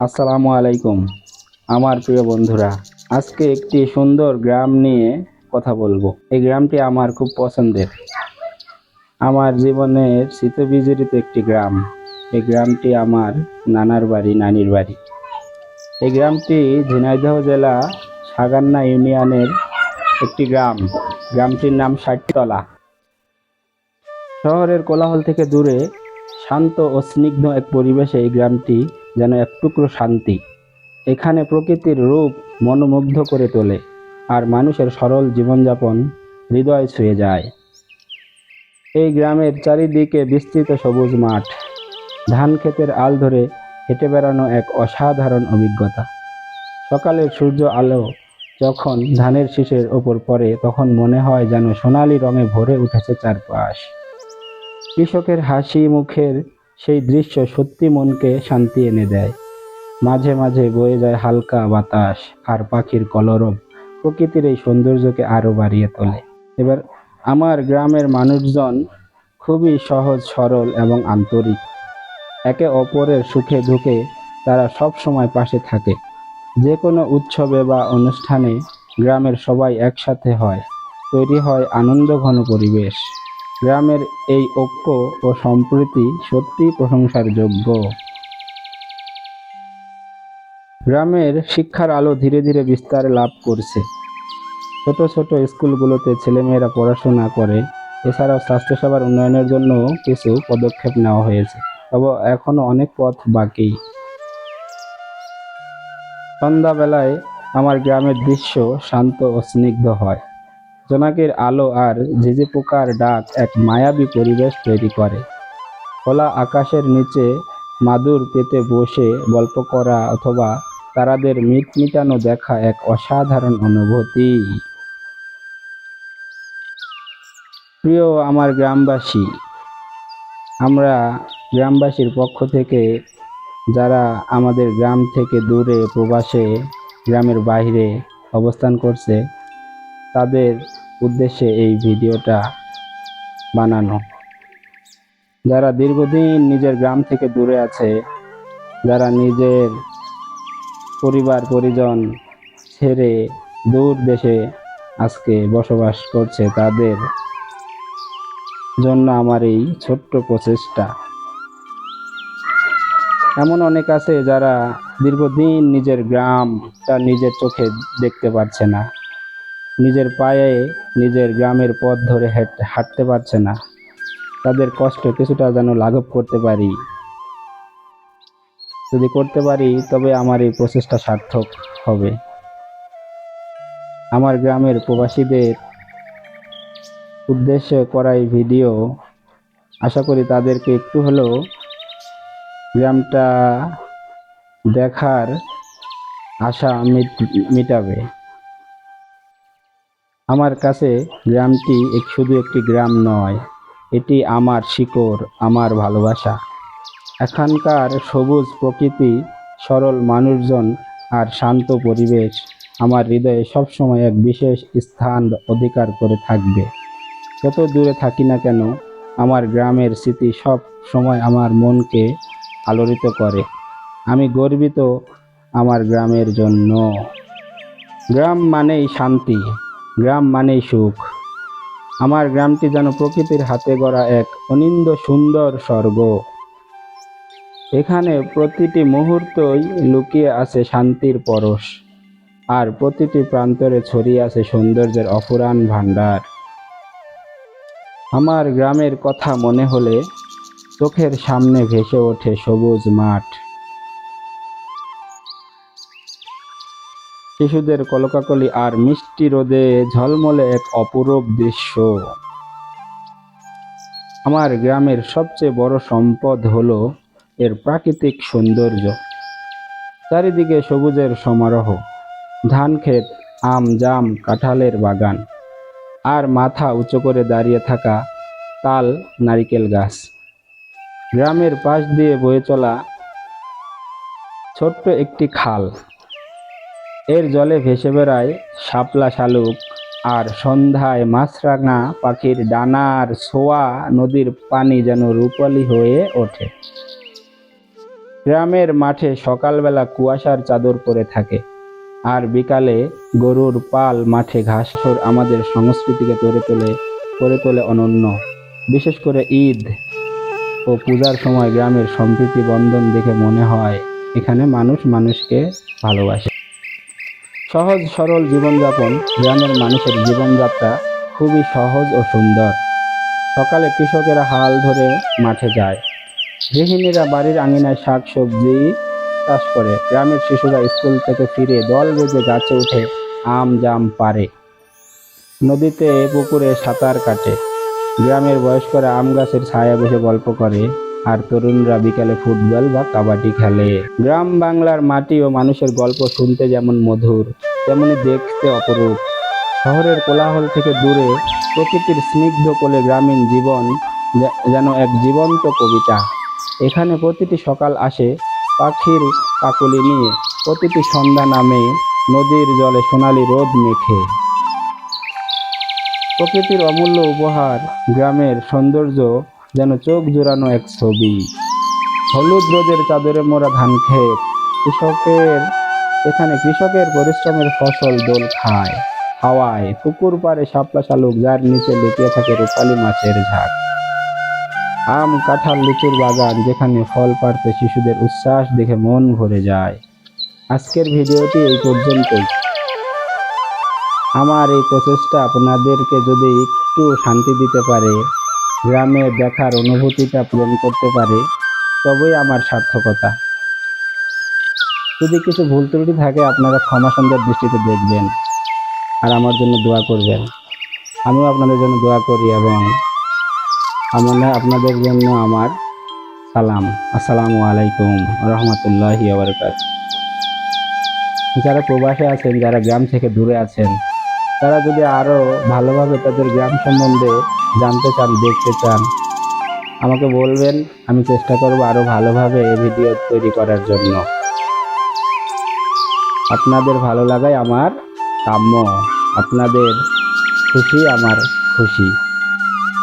আসসালামু আলাইকুম, আমার প্রিয় বন্ধুরা। আজকে একটি সুন্দর গ্রাম নিয়ে কথা বলব। এই গ্রামটি আমার খুব পছন্দের। আমার জীবনের শীতবিজড়িত একটি গ্রাম। এই গ্রামটি আমার নানার বাড়ি, নানির বাড়ি। এই গ্রামটি ঝিনাইদহ জেলা সাগান্না ইউনিয়নের একটি গ্রাম। গ্রামটির নাম ষাটতলা। শহরের কোলাহল থেকে দূরে শান্ত ও স্নিগ্ধ এক পরিবেশে এই গ্রামটি যেন এক টুকরো শান্তি। এখানে প্রকৃতির রূপ মনোমুগ্ধ করে তোলে আর মানুষের সরল জীবনযাপন হৃদয় ছুঁয়ে যায়। এই গ্রামের চারিদিকে বিস্তৃত সবুজ মাঠ। ধান ক্ষেতের আল ধরে হেঁটে বেড়ানো এক অসাধারণ অভিজ্ঞতা। সকালের সূর্য আলো যখন ধানের শীষের ওপর পড়ে, তখন মনে হয় যেন সোনালি রঙে ভরে উঠেছে চারপাশ। কৃষকের হাসি, মুখের সেই দৃশ্য সত্যি মনকে শান্তি এনে দেয়। মাঝে মাঝে বয়ে যায় হালকা বাতাস আর পাখির কলরব প্রকৃতির এই সৌন্দর্যকে আরও বাড়িয়ে তোলে। এবার আমার গ্রামের মানুষজন খুবই সহজ, সরল এবং আন্তরিক। একে অপরের সুখে দুঃখে তারা সব সময় পাশে থাকে। যে কোনো উৎসবে বা অনুষ্ঠানে গ্রামের সবাই একসাথে হয়, তৈরি হয় আনন্দঘন পরিবেশ। গ্রামের এই ঐক্য ও সম্প্রীতি সত্যিই প্রশংসার যোগ্য। গ্রামের শিক্ষার আলো ধীরে ধীরে বিস্তার লাভ করছে। ছোট ছোট স্কুলগুলোতে ছেলেমেয়েরা পড়াশোনা করে, এছাড়াও স্বাস্থ্যসেবার উন্নয়নের জন্য কিছু পদক্ষেপ নেওয়া হয়েছে, তবে এখনও অনেক পথ বাকি। সন্ধ্যাবেলায় আমার গ্রামের দৃশ্য শান্ত ও স্নিগ্ধ হয়। জোনাকির আলো আর ঝিঝি পোকার ডাক এক মায়াবী পরিবেশ তৈরি করে। খোলা আকাশের নিচে মাদুর পেতে বসে গল্প করা অথবা তারাদের মিট মিটানো দেখা এক অসাধারণ অনুভূতি। প্রিয় আমার গ্রামবাসী, আমরা গ্রামবাসীর পক্ষ থেকে যারা আমাদের গ্রাম থেকে দূরে প্রবাসে, গ্রামের বাইরে অবস্থান করছে তাদের উদ্দেশ্যে এই ভিডিওটা বানানো। যারা দীর্ঘদিন নিজের গ্রাম থেকে দূরে আছে, যারা নিজের পরিবার, পরিজন ছেড়ে দূর দেশে আজকে বসবাস করছে, তাদের জন্য আমার এই ছোট্ট প্রচেষ্টা। এমন অনেক আছে যারা দীর্ঘদিন নিজের গ্রামটা নিজের চোখে দেখতে পারছে না। নিজের পায়ে নিজের গ্রামের পথ ধরে হাঁটতে পারছে না। তাদের কষ্ট কিছুটা যেন লাঘব করতে পারি। যদি করতে পারি, তবে আমার এই প্রচেষ্টা সার্থক হবে। আমার গ্রামের প্রবাসীদের উদ্দেশ্যে করা এই ভিডিও। আশা করি তাদেরকে একটু হলেও গ্রামটা দেখার আশা মিট- মিটাবে। আমার কাছে গ্রামটি এক- শুধু একটি গ্রাম নয়, এটি আমার শিকড়, আমার ভালোবাসা। এখানকার সবুজ প্রকৃতি, সরল মানুষজন আর শান্ত পরিবেশ আমার হৃদয়ে সবসময় এক বিশেষ স্থান অধিকার করে থাকবে। যত দূরে থাকি না কেন, আমার গ্রামের স্মৃতি সব সময় আমার মনকে আলোড়িত করে। আমি গর্বিত আমার গ্রামের জন্য। গ্রাম মানেই শান্তি। গ্রাম মানেই সুখ। আমার গ্রামটি যেন প্রকৃতির হাতে গড়া এক অনিন্দ সুন্দর স্বর্গ। এখানে প্রতিটি মুহূর্তই লুকিয়ে আছে শান্তির পরশ, আর প্রতিটি প্রান্তরে ছড়িয়ে আছে সৌন্দর্যের অফুরান ভাণ্ডার। আমার গ্রামের কথা মনে হলে চোখের সামনে ভেসে ওঠে সবুজ মাঠ। শিশুদের কলকাকলি আর মিষ্টি রোদে ঝলমলে এক অপরূপ দৃশ্য। আমার গ্রামের সবচেয়ে বড় সম্পদ হলো এর প্রাকৃতিক সৌন্দর্য। চারিদিকে সবুজের সমারোহ, ধান ক্ষেত, আম, জাম, কাঁঠালের বাগান আর মাথা উঁচু করে দাঁড়িয়ে থাকা তাল, নারিকেল গাছ। গ্রামের পাশ দিয়ে বয়ে চলা ছোট্ট একটি খাল। এর জলে ভেসে বেড়ায় শাপলা শালুক আর সন্ধ্যায় মাছরাঙা পাখির ডানার ছোঁয়া নদীর পানি যেন রূপালি হয়ে ওঠে। গ্রামের মাঠে সকালবেলা কুয়াশার চাদর পরে থাকে আর বিকালে গরুর পাল মাঠে ঘাসর আমাদের সংস্কৃতিকে তরে তোলে করে তোলে অনন্য। বিশেষ করে ঈদ ও পূজার সময় গ্রামের সম্প্রীতি বন্ধন দেখে মনে হয় এখানে মানুষ মানুষকে ভালোবাসে। সহজ সরল জীবনযাপন গ্রামের মানুষের জীবনযাত্রা খুবই সহজ ও সুন্দর। সকালে কৃষকেরা হাল ধরে মাঠে যায়। গৃহিণীরা বাড়ির আঙিনায় শাক সবজি চাষ করে। গ্রামের শিশুরা স্কুল থেকে ফিরে দল বেঁধে গাছে উঠে আম, জাম পারে। নদীতে পুকুরে সাঁতার কাটে। গ্রামের বয়স্করা আম গাছের ছায়া বসে গল্প করে। আর তরুণরা বিকালে ফুটবল বা কাবাডি খেলে। গ্রাম বাংলার মাটি ও মানুষের গল্প শুনতে যেমন মধুর, তেমনি দেখতে অপরূপ। শহরের কোলাহল থেকে দূরে প্রকৃতির স্নিগ্ধ কোলে গ্রামীণ জীবন যেন এক জীবন্ত কবিতা। এখানে প্রতিটি সকাল আসে পাখির কাকুলি নিয়ে, প্রতিটি সন্ধ্যা নামে নদীর জলে সোনালি রোদ মেখে। প্রকৃতির অমূল্য উপহার গ্রামের সৌন্দর্য যেন চোখ জোড়ানো এক ছবি। হলুদ রোদের চাদরে মোরা ধান ক্ষেত। কৃষকের, এখানে কৃষকের পরিশ্রমের ফসল দোল খায়। হাওয়ায় পুকুর পাড়ে শাপলা শালুক, যার নিচে লুকিয়ে থাকে রূপালী মাছের ঝাঁক। আম, কাঁঠাল, লিচুর বাগান, যেখানে ফল পাড়তে শিশুদের উচ্ছ্বাস দেখে মন ভরে যায়। আজকের ভিডিওটি এই পর্যন্তই। আমার এই প্রচেষ্টা আপনাদেরকে যদি একটু শান্তি দিতে পারে গ্রামে দেখার অনুভূতিটা পূরণ করতে পারে, তবেই আমার সার্থকতা। যদি কিছু ভুল ত্রুটি থাকে, আপনারা ক্ষমা সুন্দর দৃষ্টিতে দেখবেন আর আমার জন্য দোয়া করবেন। আমিও আপনাদের জন্য দোয়া করি এবং আমরা আপনাদের জন্য আমার সালাম। আসসালামু আলাইকুম রহমতুল্লাহি আবরকাত যারা প্রবাসে আছেন, যারা গ্রাম থেকে দূরে আছেন, তারা যদি আরও ভালোভাবে তাদের গ্রাম সম্বন্ধে জানতে চান, দেখতে চান, আমাকে বলবেন, আমি চেষ্টা করব আরও ভালোভাবে এই ভিডিও তৈরি করার জন্য। আপনাদের ভালো লাগাই আমার কাম্য, আপনাদের খুশি আমার খুশি।